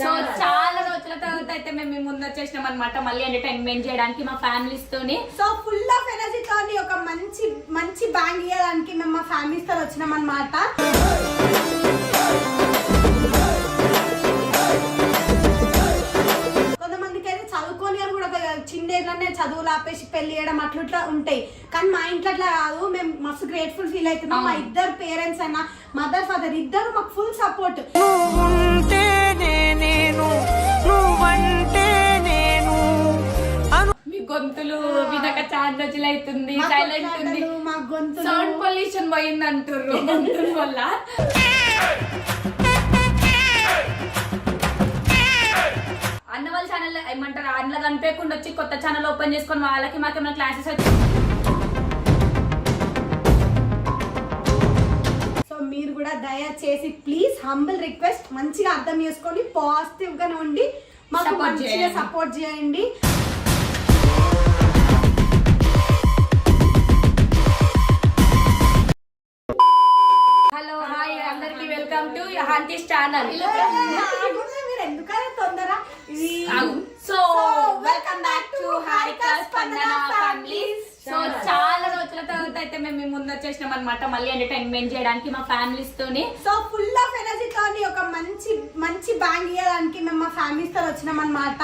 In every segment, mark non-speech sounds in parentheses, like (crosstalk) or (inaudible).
So చాలా రోజుల తర్వాత అయితే మేము మీ ముందు వచ్చేసినాం అనమాట మళ్ళీ ఎంటర్టైన్మెంట్ చేయడానికి మా ఫ్యామిలీస్ తోని. సో ఫుల్ ఆఫ్ ఎనర్జీ తోని ఒక మంచి మంచి బ్యాంగ్ ఇవ్వడానికి మేము మా ఫ్యామిలీస్తో వచ్చినాం అనమాట చిన్నేళ్ళనే చదువులు ఆపేసి పెళ్ళి చేయడం అట్లా ఉంటాయి. కానీ మా ఇంట్లో అట్లా కాదు. మేము మస్తు గ్రేట్ఫుల్ ఫీల్ అవుతున్నాం. మా ఇద్దరు పేరెంట్స్ అయినా మదర్ ఫాదర్ ఇద్దరు మాకు ఫుల్ సపోర్ట్ నువ్వంటే నేను అను మీ గొంతులు వినక చాలా రోజులు అవుతుంది సైలెంట్ ఉంది. మా గొంతులు. సౌండ్ పొల్యూషన్ పోయింది అంటుర్రు (laughs) గొంతుల వల్ల. అన్న వాళ్ళ ఛానల్ ఏమంటారు అందులో కనిపించకుండా వచ్చి కొత్త ఛానల్ ఓపెన్ చేసుకొని వాళ్ళకి మాకేమైనా క్లాసెస్ వచ్చి మీరు కూడా దయచేసి ప్లీజ్ హంబుల్ రిక్వెస్ట్ మంచిగా అర్థం చేసుకొని పాజిటివ్గా ఉండి మాకు మంచిగా. సపోర్ట్ చేయండి. హలో హాయ్ అందరికి వెల్కమ్ టు హాంతీస్ ఛానల్ ఆగుందా మీరు ఎందుకైనా తొందర so welcome back to Harika Spandana family so చాలా రోజుల తర్వాత అయితే మేము మీ ముందు వచ్చేసినాం అనమాట మళ్ళీ ఎంటర్టైన్మెంట్ చేయడానికి మా ఫ్యామిలీస్ తోని. సో ఫుల్ ఆఫ్ ఎనర్జీ తోని ఒక మంచి మంచి బ్యాంగ్ ఇవ్వడానికి మేము మా ఫ్యామిలీస్తో వచ్చినాం అనమాట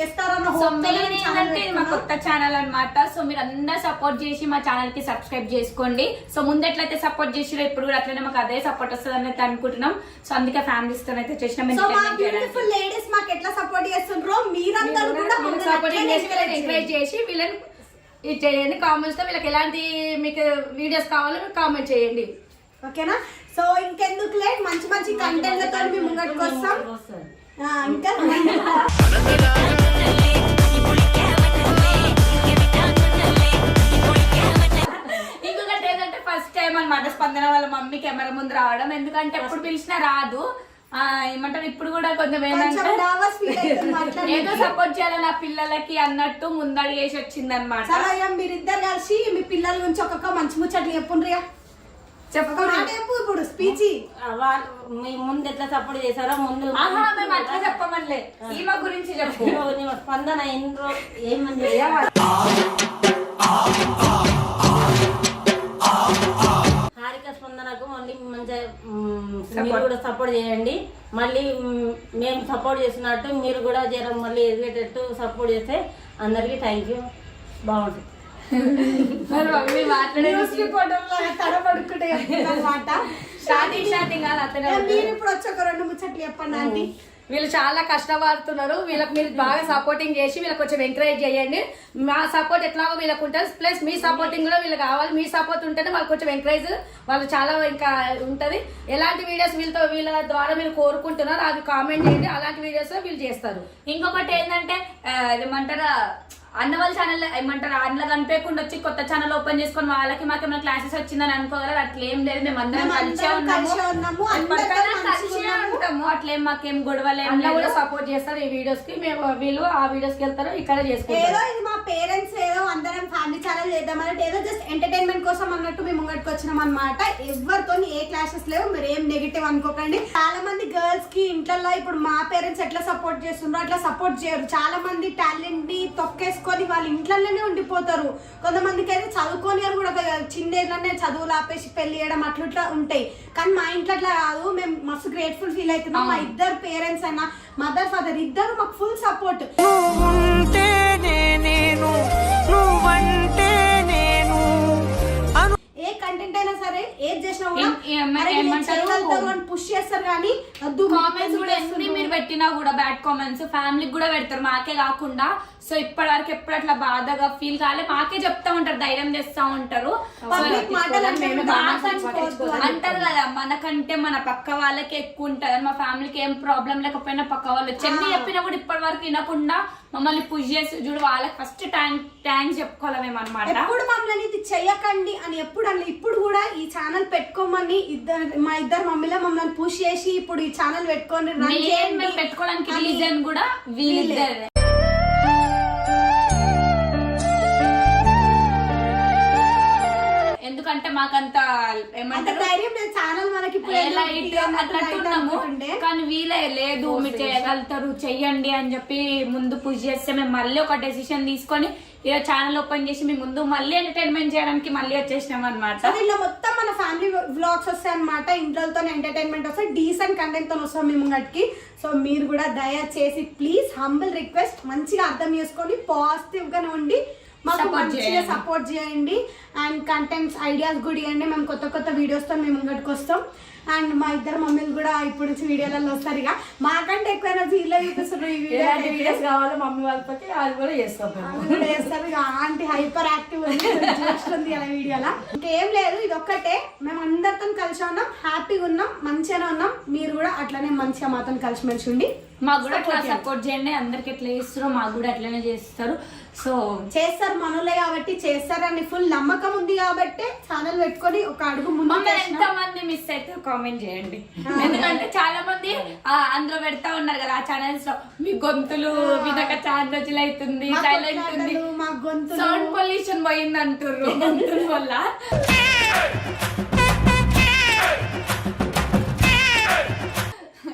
చేస్తారన్న తో మా. కొత్త ఛానల్ అన్నమాట. సో మీరు అందరు సపోర్ట్ చేసి మా ఛానల్కి సబ్స్క్రైబ్ చేసుకోండి. సో ముందు ఎట్లయితే సపోర్ట్ చేసిరో ఇప్పుడు కూడా అట్లనే మాకు అదే సపోర్ట్ వస్తుంది అయితే అనుకుంటున్నాం. సో అందుకే ఫ్యామిలీస్తో అయితే చేసినాం. సో మా entertainment చేయడానికి. బ్యూటిఫుల్ లేడీస్ మాకు ఎట్లా సపోర్ట్ చేస్తుండ్రో మీరందరూ కూడా ఎంకరేజ్ చేసి వీళ్ళని ఇది చేయండి కామెంట్స్లో వీళ్ళకి ఎలాంటి మీకు వీడియోస్ కావాలో కామెంట్ చేయండి. ఓకేనా సో ఇంకెందుకు లేట్ మంచి మంచి కంటెంట్లతో మేము ఆ, ఇంకా? (laughs) కెమెరా ముందు రావడం. ఎందుకంటే ఎప్పుడు పిలిచినా రాదు. ఆ, ఏమంటారు? ఇప్పుడు కూడా కొంచెం ఏంటంటే ఏదో. సపోర్ట్ చేయాలి నా పిల్లలకి అన్నట్టు ముందడి చేసి వచ్చింది అనమాట సరే అయ్యా మీరిద్దరు కలిసి మీ పిల్లల గురించి ఒక్కొక్క మంచి ముచ్చట్లు చెప్పుండ్రియా చెప్పు ఇప్పుడు స్పీచ్ వాళ్ళు మీ ముందు ఎట్లా సపోర్ట్ చేశారో ముందు మేము అట్లా చెప్పమనిలే ఈమె గురించి చెప్పు. నీ స్పందన ఎన్ని రోజు ఏమని మీరు కూడా సపోర్ట్ చేయండి. మళ్ళీ మేము సపోర్ట్ చేసినట్టు మీరు కూడా జర మళ్ళీ ఎదిగేటట్టు సపోర్ట్ చేస్తే అందరికీ థ్యాంక్ యూ బాగుంటుంది. మరి మమ్మీ తడబడుకుంటే స్టార్టింగ్ స్టార్టింగ్ కాదు అతనే మీరు ఇప్పుడు వచ్చి ఒక రెండు ముచ్చట్లు చెప్పండి ఆంటీ. వీళ్ళు చాలా కష్టపడుతున్నారు. వీళ్ళకి మీరు బాగా సపోర్టింగ్ చేసి వీళ్ళకి కొంచెం ఎంకరేజ్ చేయండి. మా సపోర్ట్ ఎట్లాగో వీళ్ళకి ఉంటుంది. ప్లస్ మీ సపోర్టింగ్ కూడా వీళ్ళు కావాలి. మీ సపోర్ట్ ఉంటేనే వాళ్ళకి కొంచెం ఎంకరేజ్ వాళ్ళు చాలా ఇంకా ఉంటుంది. ఎలాంటి వీడియోస్ వీళ్ళతో వీళ్ళ ద్వారా మీరు కోరుకుంటున్నారు అది కామెంట్ చేయండి. అలాంటి వీడియోస్ వీళ్ళు చేస్తారు. ఇంకొకటి ఏంటంటే ఏమంటారా? అన్న వాళ్ళ ఛానల్ ఏమంటారు? అందులో కనిపించకుండా వచ్చి కొత్త ఛానల్ ఓపెన్ చేసుకొని వాళ్ళకి మాకేమైనా క్లాసెస్ వచ్చిందని అనుకోగలరు? అట్లా ఏం లేదు మేము అందరం కలిసే అందరం ఉన్నాము. కలిసే ఉన్నాము, ఎప్పటికైనా అందరం కలిసే మంచిగా ఉన్నాము. ఉంటాము. అట్లేం మాకేం గొడవలు ఏం అన్న కూడా లేదు. సపోర్ట్ చేస్తారు ఈ వీడియోస్కి. మేము వీళ్ళు ఆ వీడియోస్కి వెళ్తారు ఇక్కడ ఏదో చేసుకుంటారు ఇది మా పేరెంట్స్ ఏదో అందరం ఫ్యామిలీ ఛానల్ చేద్దామన్నట్టు ఏదో జస్ట్ ఎంటర్టైన్మెంట్ కోసం అన్నట్టు మేము ముంగటికి వచ్చినాం అనమాట ఎవరితో ఏ క్లాసెస్ లేవు మీరు ఏం నెగిటివ్ అనుకోకండి. చాలా మంది గర్ల్స్కి ఇంట్లో ఇప్పుడు మా పేరెంట్స్ ఎట్లా సపోర్ట్ చేస్తుండ్రో అట్లా సపోర్ట్ చేయరు. చాలా మంది టాలెంట్ని తొక్కేసుకొని వాళ్ళ ఇంట్లోనే ఉండిపోతారు. కొంతమందికి అయితే చదువుకొని అని కూడా ఒక చిన్నేళ్ళనే చదువులు ఆపేసి పెళ్ళి చేయడం అట్లా ఉంటాయి. కానీ మా ఇంట్లో అట్లా కాదు. మేము మస్తు గ్రేట్ఫుల్ ఫీల్ అవుతున్నాం. మా ఇద్దరు పేరెంట్స్ అయినా మదర్ ఫాదర్ ఇద్దరు మాకు ఫుల్ సపోర్ట్ ఏ కంటెంట్ అయినా సరే ఏది చేసినా కూడా పుష్ చేస్తారు కానీ కామెంట్స్ కూడా ఎన్ని మీరు పెట్టినా కూడా బ్యాడ్ కామెంట్స్ ఫ్యామిలీకి కూడా పెడతారు. మాకే కాకుండా సో ఇప్పటి వరకు ఎప్పుడు అట్లా బాధగా ఫీల్ కాలే. మాకే చెప్తా ఉంటారు ధైర్యం చేస్తా ఉంటారు. అంటారు కదా మనకంటే మన పక్క వాళ్ళకి ఎక్కువ ఉంటది. మా ఫ్యామిలీకి ఏం ప్రాబ్లం లేకపోయినా పక్క వాళ్ళు. చెన్ని చెప్పినా కూడా ఇప్పటి వరకు వినకుండా మమ్మల్ని పుష్ చేసి చూడు వాళ్ళకి ఫస్ట్ థ్యాంక్ థ్యాంక్స్ చెప్పుకోవాలి మేము అనమాట ఎప్పుడు మమ్మల్ని ఇది చెయ్యకండి అని ఎప్పుడు అని ఇప్పుడు కూడా ఈ ఛానల్ పెట్టుకోమని ఇద్దరు మా ఇద్దరు మమ్మీలో మమ్మల్ని పుష్ చేసి ఇప్పుడు ఈ ఛానల్ మేము పెట్టుకోవడానికి రీజన్ కూడా వీళ్ళిద్దరే మాకంత అంత ఏమంటారు ఛానల్ మనకి. కానీ వీలే లేదు. మీరు చేయగలుగుతారు చెయ్యండి అని చెప్పి ముందు పుష్ చేస్తే మేము మళ్ళీ ఒక డెసిషన్ తీసుకొని ఇలా ఛానల్ ఓపెన్ చేసి మీ ముందు మళ్ళీ ఎంటర్టైన్మెంట్ చేయడానికి మళ్ళీ వచ్చేసినాం అనమాట దీంట్లో మొత్తం మన ఫ్యామిలీ వ్లాగ్స్ వస్తాయి అనమాట ఇంట్లోతో ఎంటర్టైన్మెంట్ వస్తాయి. డీసెంట్ కంటెంట్తో వస్తాం మీ ముంగట్కి. సో మీరు కూడా దయచేసి ప్లీజ్ హంబుల్ రిక్వెస్ట్ మంచిగా అర్థం చేసుకొని పాజిటివ్గా ఉండి మాకు మంచిగా. సపోర్ట్ చేయండి. అండ్ కంటెంట్స్ ఐడియాస్ కూడా ఇవ్వండి. మేము కొత్త కొత్త వీడియోస్తో మేము ముంగటికి వస్తాం. అండ్ మా ఇద్దరు మమ్మీలు కూడా ఇప్పుడు నుంచి వీడియోలలో వస్తారు ఇక. మాకంటే ఎక్కువ ఎనర్జీ ఇలా చూపిస్తున్నారు ఈ ఎలాంటి వీడియో వీడియోస్ కావాలో మమ్మీ వాళ్ళకి అది కూడా చేస్తాం మేము. కూడా చేస్తారు ఇక. ఆంటీ హైపర్ యాక్టివ్ ఉంది. చూస్తుంది అలా వీడియోలా. ఇంకేం లేదు ఇది ఒక్కటే మేము అందరితో కలిసి ఉన్నాం. హ్యాపీగా ఉన్నాం. మంచిగానే ఉన్నాం. మీరు కూడా అట్లనే మంచిగా మాతో కలిసిమెలిసి ఉండి మాకు కూడా అట్లా. సపోర్ట్ చేయండి. అందరికి ఎట్లా చేస్తారో. మాకు కూడా అట్లనే చేస్తారు. సో చేస్తారు మనలే కాబట్టి చేస్తారని ఫుల్ నమ్మకం ఉంది కాబట్టి ఛానల్ పెట్టుకొని ఒక అడుగు ముందు ఎంత మంది మిస్ అయితే కామెంట్ చేయండి. ఎందుకంటే చాలా మంది అందులో పెడతా ఉన్నారు కదా ఆ ఛానల్స్లో. మీ గొంతులు వినక చాలా రోజులు అవుతుంది మా సైలెంట్ ఉంది. మా గొంతులు. సౌండ్ పొల్యూషన్ పోయింది అంటారు (laughs) గొంతుల వల్ల.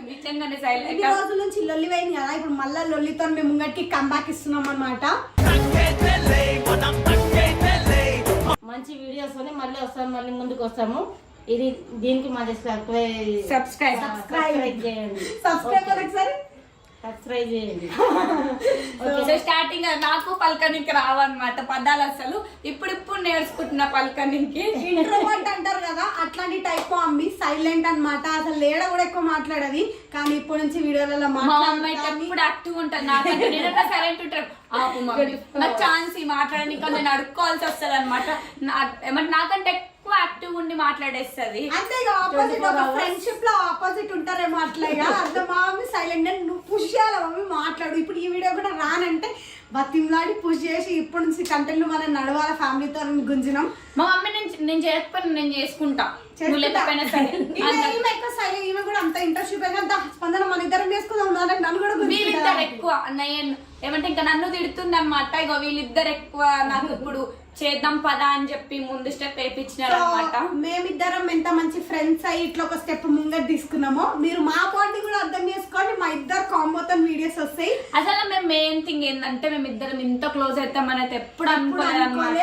నిజంగానే సైలెంట్ రోజుల నుంచి లొల్లి పోయింది కదా ఇప్పుడు మళ్ళీ లొల్లితో మేము ముంగటికి కంబ్యాక్ ఇస్తున్నాం అనమాట మంచి వీడియోస్ మళ్ళీ వస్తాము మళ్ళీ ముందుకు వస్తాము. ఇది దీనికి మా సబ్స్క్రైబ్ సబ్స్క్రైబ్ సబ్స్క్రైబ్ చేయండి. సబ్స్క్రైబ్ ఒకసారి. సబ్స్క్రైబ్ చేయండి. (laughs) సో స్టార్టింగ్ నాకు పలకనికి రావన్నమాట పదాలు అసలు. ఇప్పుడు ఇప్పుడు నేర్చుకుంటున్నా పలకనికి. ఇంట్రోవర్ట్ అంటారు కదా అట్లాంటి టైప్ అమ్మి సైలెంట్ అన్నమాట. అసలు లేడ కూడా ఎక్కువ మాట్లాడది. కానీ ఇప్పటి నుంచి వీడియోలలో మా అమ్మ అయితే మాట్లాడుతుంది ఎప్పుడు యాక్టివ్ ఉంటుంది నాకంటే. Silent mummy. నాకు ఛాన్స్ మాట్లాడడానికి. నేను అడుక్కోవాల్సి వస్తుంది అనమాట ఏమంటే నాకంటే ఎక్కువ యాక్టివ్ ఉండి మాట్లాడేస్తుంది. అంతే ఆపోజిట్ ఫ్రెండ్షిప్లో ఆపోజిట్ ఉంటారేమో అట్లా ఇక అర్థం మా మమ్మీ సైలెంట్ మమ్మీ మాట్లాడు. ఇప్పుడు ఈ వీడియో కూడా రానంటే బతిమలాడి పుష్ చేసి ఇప్పటి నుంచి కంటెంట్ మనం నడవాలి ఫ్యామిలీతో గుంజినాం. మా మమ్మీ నేను నేను చేయకపోయినా నేను చేసుకుంటా. నువ్వు లేకపోయినా సరే. ఈమె ఎక్కువ ఈమె కూడా అంత ఇంట్రెస్ట్ అయినా స్పందన మన ఇద్దరం చేసుకుందాం. నన్ను కూడా వీళ్ళిద్దరు గుంజుకుంటారు. ఎక్కువ. నేను ఏమంటే ఇంకా నన్ను తిడుతుంది అనమాట ఇగో వీళ్ళిద్దరు ఎక్కువ నాకు ఇప్పుడు చేద్దాం పదా అని చెప్పి ముందు స్టెప్ వేయించినారు సో, అనమాట మేమిద్దరం ఎంత మంచి ఫ్రెండ్స్ అయ్యి ఇట్లా ఒక స్టెప్ ముంగట తీసుకున్నామో మీరు మా బాండి కూడా అర్థం చేసుకోండి మా ఇద్దరు కాంబోతో వీడియోస్ వస్తాయి. అసలు మేము మెయిన్ థింగ్ ఏంటంటే మేము ఇద్దరం ఇంత క్లోజ్ అవుతామని అయితే ఎప్పుడు అనుకోలేదు అనమాట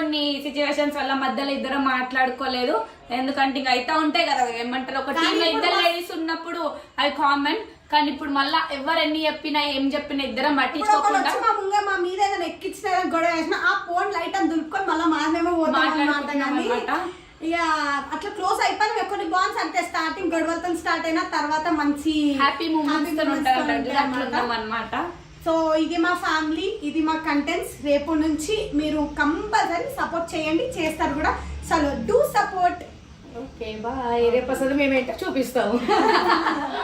కొన్ని సిచ్యువేషన్స్ వల్ల మధ్యలో ఇద్దరం మాట్లాడుకోలేదు. ఎందుకంటే ఇంకా అయితే ఉంటాయి కదా ఏమంటారు? ఒక టీమ్లో ఇద్దరు లేడీస్ ఉన్నప్పుడు అవి కామన్ కానీ ఇప్పుడు మళ్ళా ఎవరు ఎన్ని చెప్పినా ఏం చెప్పినా ఇద్దరం పట్టించుకోకుండా మా ముంగ మా మీద ఏదైనా ఎక్కించిన గొడవ వేసిన ఆ ఫోన్ లైట్ అని దులుపుకొని మళ్ళీ మాదేమో. ఇక అట్లా క్లోజ్ అయిపోయి కొన్ని బాండ్స్ అంటే స్టార్టింగ్ గొడవలతో స్టార్ట్ అయినా తర్వాత మంచి హ్యాపీ మూమెంట్స్ అన్నమాట. సో ఇది మా ఫ్యామిలీ ఇది మా కంటెంట్స్ రేపు నుంచి మీరు కంపల్సరీ సపోర్ట్ చేయండి చేస్తారు కూడా. చలో డూ సపోర్ట్ ఓకే బాయ్ రేపు అసలు మేము ఏంటో చూపిస్తాము. (laughs)